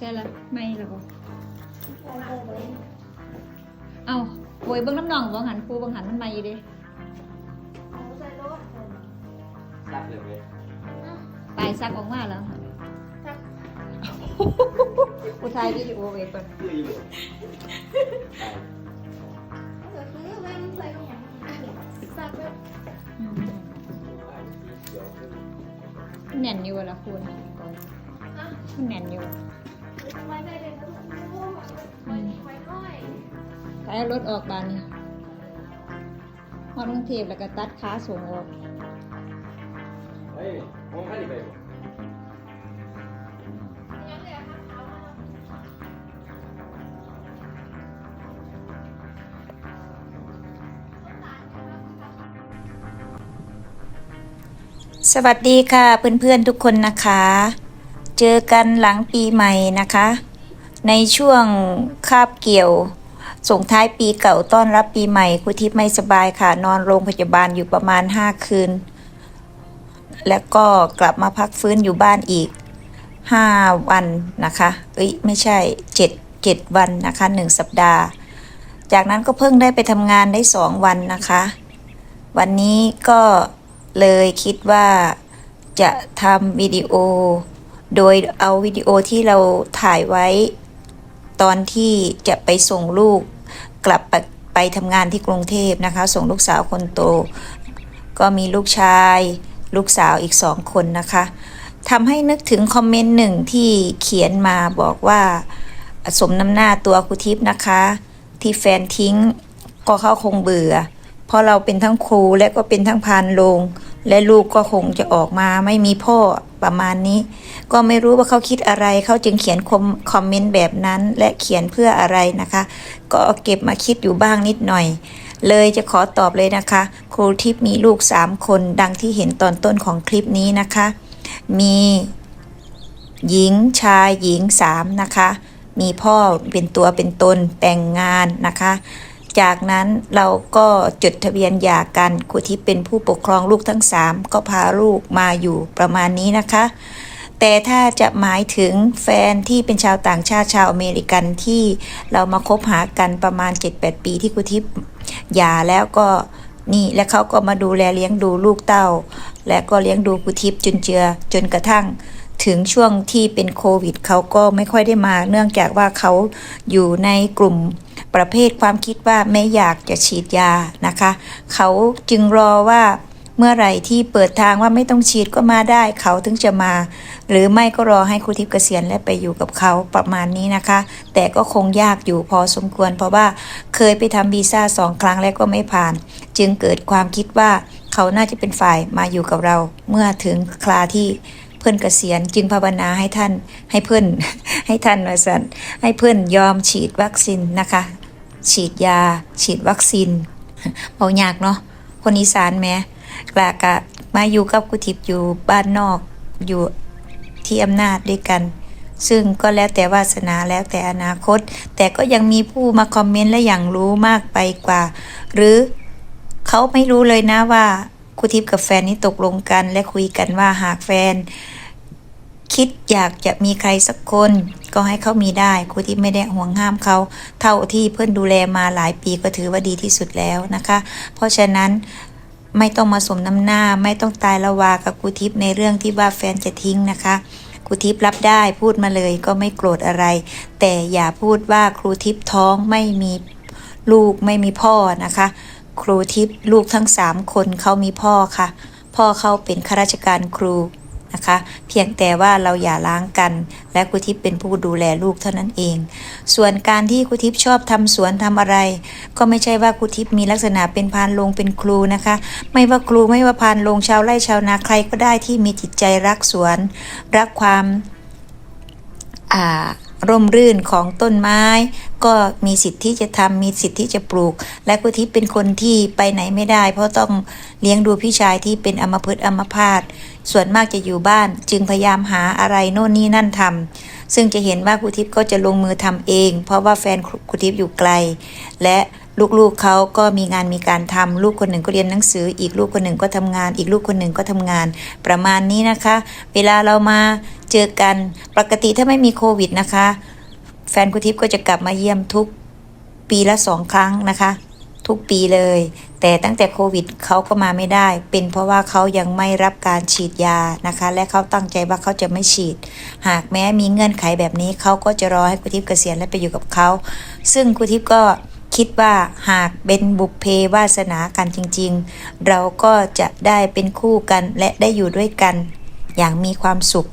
ช่ละไม่ละบ่เอาโวยเบิ่งน้ำหนองบ่หันครูบ่หันมันไม่เด้รับเลยเว้ยปลายซักออกมาแล้วกูถ่ายวิดีโอไว้ก่อนคืออยู่ไปอืมแน่นอยู่ละคุณมันแน่นอยู่ ไปเอารถออกบานนี่ฮอดกรุงเทพแล้วก็ตัดขาสูงออกเฮ้ยมองให้ดิไปบ่สวัสดีค่ะเพื่อนๆทุกคนนะคะ เจอกันหลังปีใหม่นะคะ ในช่วงคาบเกี่ยว ส่งท้ายปีเก่าต้อนรับปีใหม่ครูทิพย์ไม่สบายค่ะ นอนโรงพยาบาลอยู่ประมาณ 5 คืน แล้วก็กลับมาพักฟื้นอยู่บ้านอีก 5 วันนะคะ เอ้ยไม่ใช่ 7 7 วันนะคะ 1 สัปดาห์ จากนั้นก็เพิ่งได้ไปทำงานได้ 2 วันนะคะ วันนี้ก็เลยคิดว่าจะทำวิดีโอ โดยเอาวิดีโอที่เราถ่ายไว้ ตอนที่จะไปส่งลูกกลับไปไปทำงานที่กรุงเทพนะคะ ส่งลูกสาวคนโต ก็มีลูกชาย ลูกสาวอีกสองคนนะคะทำให้นึกถึงคอมเมนต์หนึ่งที่เขียนมาบอกว่าสมน้ำหน้าตัวครูทิพย์นะคะ ที่แฟนทิ้งก็เขาคงเบื่อ เพราะเราเป็นทั้งครูและก็เป็นทั้งพานโรงและลูกก็คงจะออกมาไม่มีพ่อ ประมาณนี้ ก็ไม่รู้ว่าเขาคิดอะไรเขาจึงเขียนคอมคอมเมนต์แบบนั้น และเขียนเพื่ออะไรนะคะ ก็เเก็บมาคิดอยู่บ้างนิดหน่อย เลยจะขอตอบเลยนะคะ ครูทิพย์มีลูก 3 คนดังที่เห็นตอนต้นของคลิปนี้นะคะ มีหญิงชายหญิงสามนะคะ มีพ่อเป็นตัวเป็นตนแต่งงานนะคะ จากนั้นเราก็จดทะเบียนหย่ากันครูทิพย์เป็นผู้ปกครองลูกทั้งสามก็พาลูกมาอยู่ประมาณนี้นะคะ แต่ถ้าจะหมายถึงแฟนที่เป็นชาวต่างชาติชาวอเมริกันที่เรามาคบหากันประมาณ 7-8 ปีที่ครูทิพย์หย่าแล้วก็นี่และเขาก็มาดูแลเลี้ยงดูลูกเต้า และก็เลี้ยงดูครูทิพย์จนเจือจนกระทั่งถึงช่วงที่เป็นโควิดเขาก็ไม่ค่อยได้มา เนื่องจากว่าเขาอยู่ในกลุ่ม ประเภทความคิดว่าไม่อยากจะฉีดยานะคะ เขาจึงรอว่าเมื่อไหร่ที่เปิดทางว่าไม่ต้องฉีดก็มาได้ เขาถึงจะมา หรือไม่ก็รอให้ครูทิพย์เกษียณและไปอยู่กับเขาประมาณนี้นะคะ แต่ก็คงยากอยู่พอสมควร เพราะว่าเคยไปทำวีซ่าสองครั้งแล้วก็ไม่ผ่าน จึงเกิดความคิดว่าเขาน่าจะเป็นฝ่ายมาอยู่กับเรา เมื่อถึงคราที่เพื่อนเกษียณจึงภาวนาให้ท่านให้เพื่อนให้ท่านวสันให้เพื่อนยอมฉีดวัคซีนนะคะ ฉีดยา ฉีดวัคซีนเบายากเนาะคนอีสานแม้กลากะมาอยู่กับกุทิพย์อยู่บ้านนอกอยู่ที่อำนาจด้วยกัน ซึ่งก็แล้วแต่วาสนาแล้วแต่อนาคต แต่ก็ยังมีผู้มาคอมเมนต์และอย่างรู้มากไปกว่า หรือเขาไม่รู้เลยนะว่าครูทิพย์กับแฟนนี่ตกลงกัน และคุยกันว่าหากแฟน คิดอยากจะมีใครสักคน ก็ให้เขามีได้ครูทิพย์ไม่ได้ห่วงห้ามเขาเท่าที่เพื่อนดูแลมาหลายปีก็ถือว่าดีที่สุดแล้วนะคะ เพราะฉะนั้นไม่ต้องมาสมน้ำหน้า ไม่ต้องตายละวากับครูทิพย์ในเรื่องที่ว่าแฟนจะทิ้งนะคะครูทิพย์รับได้พูดมาเลยก็ไม่โกรธอะไร แต่อย่าพูดว่าครูทิพย์ท้องไม่มีลูกไม่มีพ่อนะคะ ครูทิพย์ลูกทั้งสามคนเขามีพ่อค่ะ พ่อเขาเป็นข้าราชการครู นะคะ เพียงแต่ว่าเราอย่าล้างกัน และครูทิพย์เป็นผู้ดูแลลูกเท่านั้นเอง ส่วนการที่ครูทิพย์ชอบทำสวนทำอะไร ก็ไม่ใช่ว่าครูทิพย์มีลักษณะเป็นพานลงเป็นครูนะคะ ไม่ว่าครูไม่ว่าพานลงชาวไร่ชาวนาใครก็ได้ที่มีจิตใจรักสวน รักความอ่าร่มรื่นของต้นไม้ ก็มีสิทธิ์ที่จะทำมีสิทธิ์ที่จะปลูก และกุทิพย์เป็นคนที่ไปไหนไม่ได้ เพราะต้องเลี้ยงดูพี่ชายที่เป็นอมพฤกษ์อัมพาตส่วนมากจะอยู่บ้าน จึงพยายามหาอะไรโน่นนี่นั่นทำซึ่งจะเห็นว่ากุทิพย์ก็จะลงมือทำเอง เพราะว่าแฟนกุทิพย์อยู่ไกล และลูกๆเขาก็มีงานมีการทำลูกคนหนึ่งก็เรียนหนังสือ อีกลูกคนหนึ่งก็ทำงาน อีกลูกคนหนึ่งก็ทำงาน ประมาณนี้นะคะ เวลาเรามาเจอกันปกติถ้าไม่มีโควิดนะคะ แฟนคุณทิพย์ก็จะกลับมาเยี่ยมทุกปีละสองครั้งนะคะ ทุกปีเลย แต่ตั้งแต่โควิดเขาก็มาไม่ได้ เป็นเพราะว่าเขายังไม่รับการฉีดยานะคะ และเขาตั้งใจว่าเขาจะไม่ฉีด หากแม้มีเงื่อนไขแบบนี้เขาก็จะรอให้คุณทิพย์เกษียณและไปอยู่กับเขาซึ่งคุณทิพย์ก็คิดว่าหากเป็นบุพเพวาสนากันจริง ๆ เราก็จะได้เป็นคู่กันและได้อยู่ด้วยกัน อย่างมีความสุข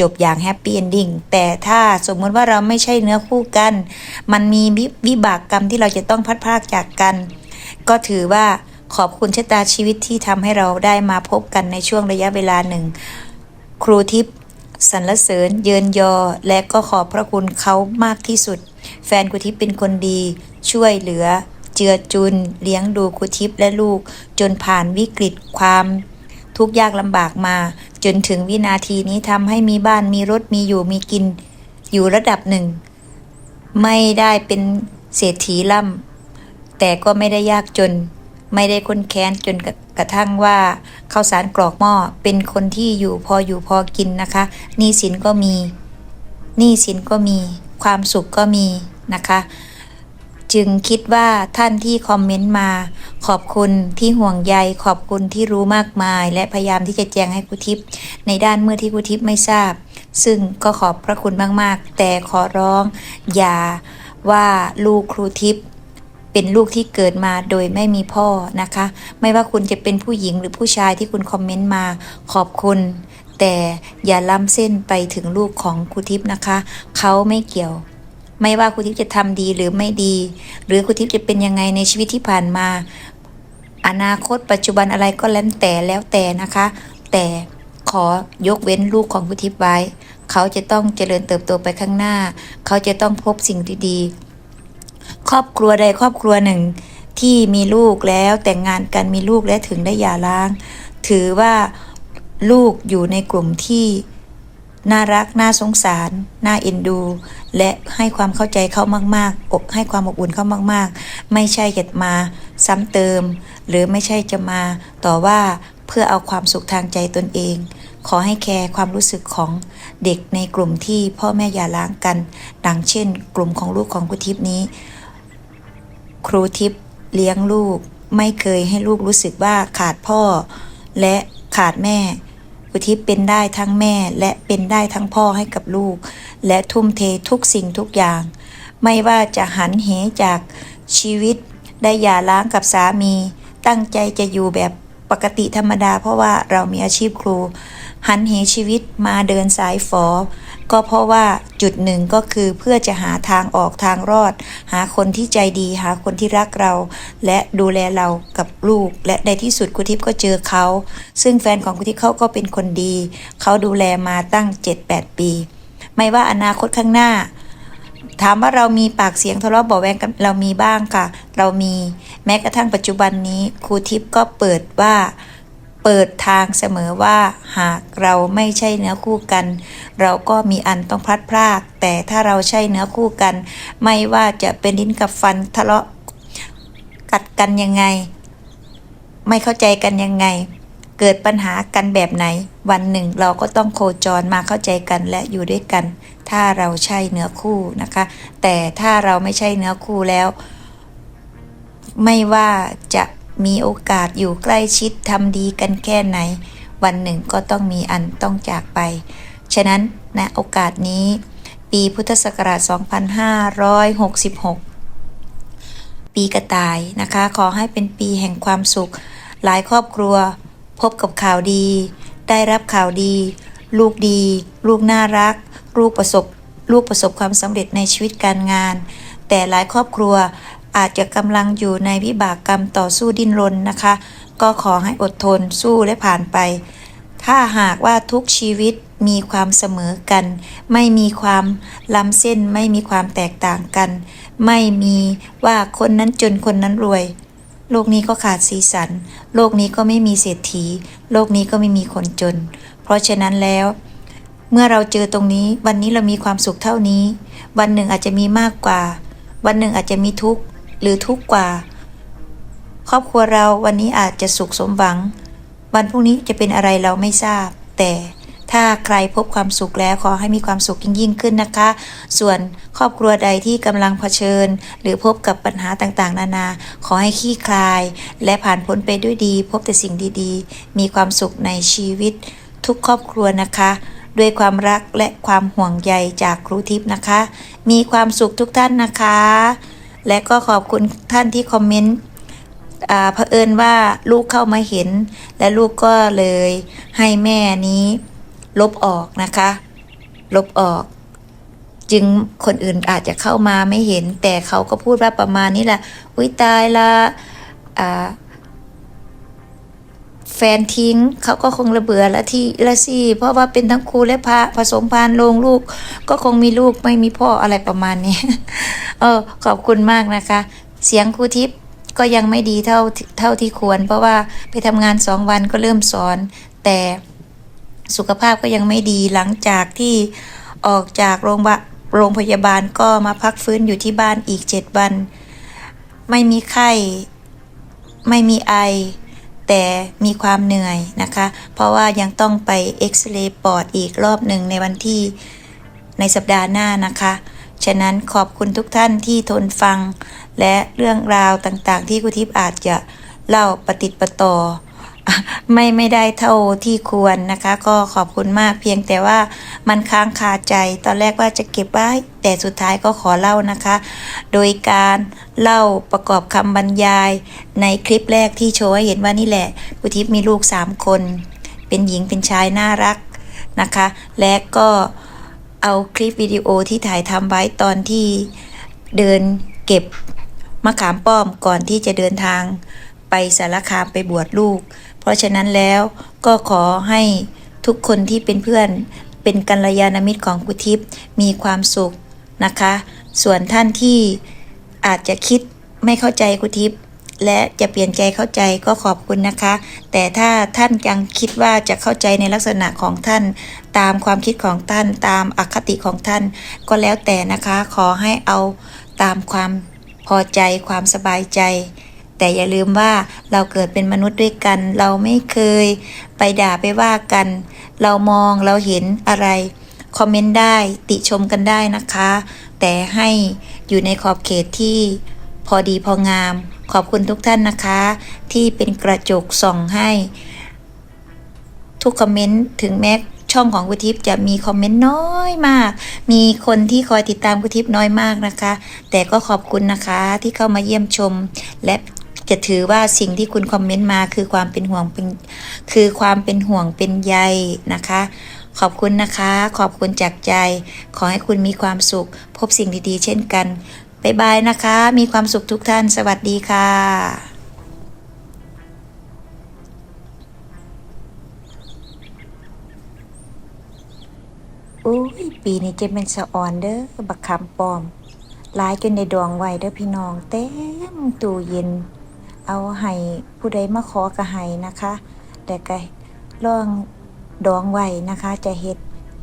จบอย่างแฮปปี้เอนดิ้งแต่ถ้าสมมติว่าเราไม่ใช่เนื้อคู่กัน มันมีวิวิบากกรรมที่เราจะต้องพัดพรากจากกัน ก็ถือว่าขอบคุณชะตาชีวิตที่ทำให้เราได้มาพบกันในช่วงระยะเวลาหนึ่ง ครูทิพย์สรรเสริญ เยินยอ และก็ขอบพระคุณเขามากที่สุด แฟนครูทิพย์เป็นคนดี ช่วยเหลือ เจือจุน เลี้ยงดูครูทิพย์และลูก จนผ่านวิกฤตความทุกข์ยากลำบากมา จนถึงวินาทีนี้ทำให้มีบ้านมีรถมีอยู่มีกินอยู่ระดับหนึ่ง ไม่ได้เป็นเศรษฐีล่ำแต่ก็ไม่ได้ยากจน ไม่ได้คนแค้นจนกระกระทั่งว่าข้าวสารกรอกหม้อเป็นคนที่อยู่พออยู่พอกินนะคะหนี้สินก็มีหนี้สินก็มี ความสุขก็มีนะคะ จึงคิดว่าท่านที่คอมเมนต์มา ขอบคุณที่ห่วงใย ขอบคุณที่รู้มากมาย และพยายามที่จะแจ้งให้กุทิพย์ในด้านเมื่อที่กุทิพย์ไม่ทราบ ซึ่งก็ขอบพระคุณมากๆ แต่ขอร้อง อย่าว่าลูกครูทิพย์เป็นลูกที่เกิดมาโดยไม่มีพ่อนะคะ ไม่ว่าคุณจะเป็นผู้หญิงหรือผู้ชายที่คุณคอมเมนต์มา ขอบคุณ แต่อย่าล้ำเส้นไปถึงลูกของครูทิพย์นะคะ เขาไม่เกี่ยว ไม่ว่าครูทิพย์จะทำดีหรือไม่ดี หรือครูทิพย์จะเป็นยังไงในชีวิตที่ผ่านมา อนาคตปัจจุบันอะไรก็แล้วแต่แล้วแต่นะคะ แต่ขอยกเว้นลูกของครูทิพย์ไว้ เขาจะต้องเจริญเติบโตไปข้างหน้า เขาจะต้องพบสิ่งดีๆครอบครัวใดครอบครัวหนึ่งที่มีลูกแล้วแต่งงานกันมีลูกและถึงได้หย่าร้าง ถือว่าลูกอยู่ในกลุ่มที่ น่ารัก น่าสงสาร น่าเอ็นดู และให้ความเข้าใจเขามากๆ อกให้ความอบอุ่นเขามาก ๆ ไม่ใช่จะมาซ้ำเติม หรือไม่ใช่จะมาต่อว่าเพื่อเอาความสุขทางใจตนเอง ขอให้แคร์ความรู้สึกของเด็กในกลุ่มที่พ่อแม่หย่าร้างกัน ดังเช่น กลุ่มของลูกของครูทิพนี้ ครูทิพเลี้ยงลูก ไม่เคยให้ลูกรู้สึกว่าขาดพ่อ และขาดแม่ อุทิศเป็นได้ทั้งแม่ และเป็นได้ทั้งพ่อให้กับลูก และทุ่มเททุกสิ่งทุกอย่าง ไม่ว่าจะหันเหจากชีวิต ได้หย่าร้างกับสามี ตั้งใจจะอยู่แบบปกติธรรมดา เพราะว่าเรามีอาชีพครู หันเหชีวิตมาเดินสายฝอ ก็เพราะว่าจุดหนึ่งก็คือเพื่อจะหาทางออกทางรอด หาคนที่ใจดี หาคนที่รักเรา และดูแลเรากับลูก และในที่สุดครูทิพย์ก็เจอเขา ซึ่งแฟนของครูทิพย์เขาก็เป็นคนดี เขาดูแลมาตั้ง 7-8 ปี ไม่ว่าอนาคตข้างหน้าถามว่าเรามีปากเสียงทะเลาะเบาแวงกันเรามีบ้างค่ะ เรามีแม้กระทั่งปัจจุบันนี้ครูทิพย์ก็เปิดว่า เปิดทางเสมอว่าหากเราไม่ใช่เนื้อคู่กัน เราก็มีอันต้องพลัดพราก แต่ถ้าเราใช่เนื้อคู่กัน ไม่ว่าจะเป็นลิ้นกับฟันทะเลาะกัดกันยังไง ไม่เข้าใจกันยังไง เกิดปัญหากันแบบไหน วันหนึ่งเราก็ต้องโคจรมาเข้าใจกันและอยู่ด้วยกัน ถ้าเราใช่เนื้อคู่นะคะ แต่ถ้าเราไม่ใช่เนื้อคู่แล้ว ไม่ว่าจะ มีโอกาสอยู่ใกล้ชิดทำดีกันแค่ไหน วันหนึ่งก็ต้องมีอันต้องจากไป ฉะนั้นณโอกาสนี้ ปีพุทธศักราช 2566 ปีกระต่ายนะคะ ขอให้เป็นปีแห่งความสุข หลายครอบครัว พบกับข่าวดี ได้รับข่าวดี ลูกดี ลูกน่ารัก ลูกประสบลูกประสบความสำเร็จในชีวิตการงาน แต่หลายครอบครัว อาจจะกำลังอยู่ในวิบากกรรมต่อสู้ดิ้นรนนะคะ ก็ขอให้อดทนสู้และผ่านไป ถ้าหากว่าทุกชีวิตมีความเสมอกัน ไม่มีความล้ำเส้น ไม่มีความแตกต่างกัน ไม่มีว่าคนนั้นจนคนนั้นรวย โลกนี้ก็ขาดสีสัน โลกนี้ก็ไม่มีเศรษฐี โลกนี้ก็ไม่มีคนจน เพราะฉะนั้นแล้ว เมื่อเราเจอตรงนี้ วันนี้เรามีความสุขเท่านี้ วันหนึ่งอาจจะมีมากกว่า วันหนึ่งอาจจะมีทุกข์ หรือทุกข์กว่า ครอบครัวเราวันนี้อาจจะสุขสมหวัง วันพรุ่งนี้จะเป็นอะไรเราไม่ทราบ แต่ถ้าใครพบความสุขแล้วขอให้มีความสุขยิ่งยิ่งขึ้นนะคะ ส่วนครอบครัวใดที่กำลังเผชิญ หรือพบกับปัญหาต่างๆ นานา ขอให้ขี้คลาย และผ่านพ้นไปด้วยดี พบแต่สิ่งดีๆ มีความสุขในชีวิต ทุกครอบครัวนะคะ ด้วยความรักและความห่วงใยจากครูทิพย์นะคะ มีความสุขทุกท่านนะคะ และก็ขอบคุณท่านที่คอมเมนต์อ่าเผอิญว่าลูกเข้ามาเห็น และลูกก็เลยให้แม่นี้ ลบออกนะคะ ลบออก จึงคนอื่นอาจจะเข้ามาไม่เห็น แต่เขาก็พูดว่าประมาณนี้แหละอุ้ยตายละอ่า แฟนทิ้งเขาก็คงระเบื่อละที่ละสิเพราะว่าเป็นทั้งครูและพระผสมพานลงลูก ก็คงมีลูกไม่มีพ่ออะไรประมาณนี้ เออ ขอบคุณมากนะคะ เสียงครูทิพย์ก็ยังไม่ดีเท่าเท่าที่ควร เพราะว่าไปทำงานสองวันก็เริ่มสอน แต่สุขภาพก็ยังไม่ดีหลังจากที่ออกจากโรงพยาบาลโรงพยาบาลก็มาพักฟื้นอยู่ที่บ้านอีกเจ็ดวัน ไม่มีไข้ ไม่มีไอ แต่มีความเหนื่อยนะคะ เพราะว่ายังต้องไปเอ็กซเรย์ปอดอีกรอบหนึ่งในวันที่ในสัปดาห์หน้านะคะ ฉะนั้นขอบคุณทุกท่านที่ทนฟัง และเรื่องราวต่างๆ ที่คุทิพย์อาจจะเล่าปฏิดประต่อ ไม่ไม่ได้เท่าที่ควรนะคะ ก็ขอบคุณมากเพียงแต่ว่ามันค้างคาใจ ตอนแรกว่าจะเก็บไว้ แต่สุดท้ายก็ขอเล่านะคะ โดยการเล่าประกอบคำบรรยาย ในคลิปแรกที่โชว์ให้เห็นว่านี่แหละกุทิพมีลูกสามคน เป็นหญิงเป็นชายน่ารักนะคะ และก็เอาคลิปวิดีโอที่ถ่ายทำไว้ตอนที่เดินเก็บมะขามป้อมก่อนที่จะเดินทางไปสารคามไปบวชลูก เพราะฉะนั้นแล้วก็ขอให้ทุกคนที่เป็นเพื่อนเป็นกัลยาณมิตรของกุทิพย์มีความสุขนะคะ ส่วนท่านที่อาจจะคิดไม่เข้าใจกุทิพย์และจะเปลี่ยนใจเข้าใจก็ขอบคุณนะคะ แต่ถ้าท่านยังคิดว่าจะเข้าใจในลักษณะของท่าน ตามความคิดของท่าน ตามอคติของท่าน ก็แล้วแต่นะคะ ขอให้เอาตามความพอใจความสบายใจ แต่อย่าลืมว่าเราเกิดเป็นมนุษย์ด้วยกัน เราไม่เคยไปด่าไปว่ากัน เรามองเราเห็นอะไร คอมเมนต์ได้ติชมกันได้นะคะ แต่ให้อยู่ในขอบเขตที่พอดีพองาม ขอบคุณทุกท่านนะคะ ที่เป็นกระจกส่องให้ ทุกคอมเมนต์ถึงแม้ช่องของกุทิพย์จะมีคอมเมนต์น้อยมาก มีคนที่คอยติดตามกุทิพย์น้อยมากนะคะ แต่ก็ขอบคุณนะคะที่เข้ามาเยี่ยมชม และ จะถือว่าสิ่งที่คุณคอมเมนต์มาคือความเป็นห่วงเป็นคือความเป็นห่วงเป็นใยนะคะ ขอบคุณนะคะ ขอบคุณจากใจ ขอให้คุณมีความสุข พบสิ่งดีๆ เช่นกันบ๊ายบายนะคะ มีความสุขทุกท่าน สวัสดีค่ะอุ้ยปีนี้จะเป็นสะออนเด้อบักคำปอมหลายจนในดองไว้เด้อพี่น้องเต็มตู้เย็น เอาให้ผู้ใดมาขอก็ให้นะคะแต่ก็ลองดองไว้นะคะ จะเฮ็ด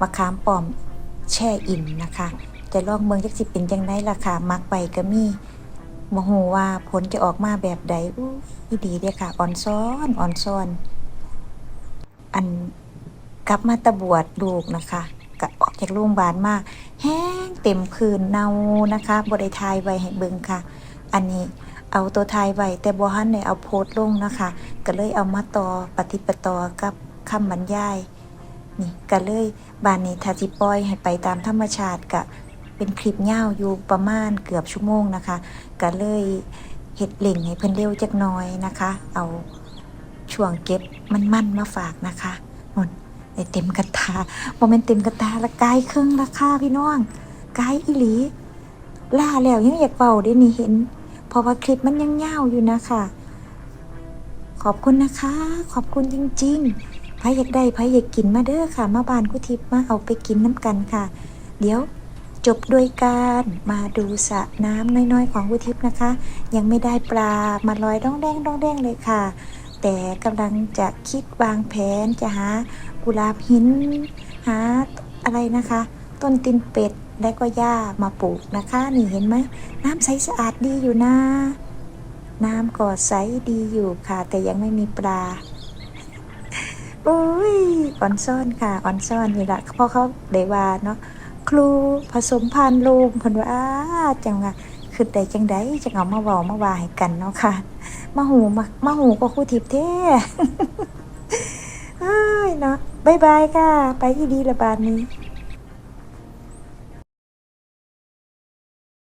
มะขามป้อมแช่อิ่มนะคะ จะลองเบิ่งจักสิเป็นจังไดล่ะค่ะมักไปก็มีบ่ฮู้ว่าผลจะออกมาแบบใดอู้ยดีเด้ค่ะอ่อนซ้อนอ่อนซ้อน อันกลับมาตะบวชลูกนะคะก็ออกจากโรงพยาบาลมาแห้งเต็มคืนเน่านะคะบ่ไทายไว้ให้เบิงค่ะ อันนี้ เอาตัวทายไว้แต่บ่ทันได้เอาโพสต์ลงนะคะ ก็เลยเอามาต่อปฏิปต่อกับคำบรรยาย นี่ก็เลยบานนี้ถ้าสิปล่อยให้ไปตามธรรมชาติก็เป็นคลิปยาอยู่ประมาณเกือบชั่วโมงนะคะ ก็เลยเฮ็ดเล่งให้เพิ่นเร็วจักน่อยนะคะ เอาช่วงเก็บมันๆมาฝากนะคะนุ่นได้เต็มกระตาโมเมนเต็มกระตาละกายครึ่งราคาพี่น้องกายอีหลีล่าแล้วยังอยากเป่าได้นี่เห็น ราะว่าคลิปมันยังยาวอยู่นะคะ ขอบคุณนะคะ ขอบคุณจริงๆไผอยากได้ไผอยากกินมาเด้อค่ะ มาบานกุทิพมาเอาไปกินน้ำกันค่ะ เดี๋ยวจบโดยการมาดูสระน้ำน้อยๆ ของกุทิพนะคะ ยังไม่ได้ปลามาลอยดองแดงดองแดงเลยค่ะ แต่กำลังจะคิดวางแผนจะหากุหลาบหินหาอะไรนะคะ ต้นตินเป็ด และก็หญ้ามาปลูกนะคะ นี่เห็นไหมน้ำใสสะอาดดีอยู่นะ น้ำก็ใสดีอยู่ค่ะ แต่ยังไม่มีปลาโอ้ยอ่อนซ่อนค่ะอ่อนซ่อนนี่ละเพราะเขาได้ว่าเนาะครูผสมพันธุ์ลูกเพิ่นว่าจังว่าคือได้จังไดจังเอามาเว้ามาว่าให้กันเนาะค่ะมาหูมามาหูก็ครูทิพย์แท้เอ้ยเนาะบายบายค่ะ ไปที่ดีละบาดนี้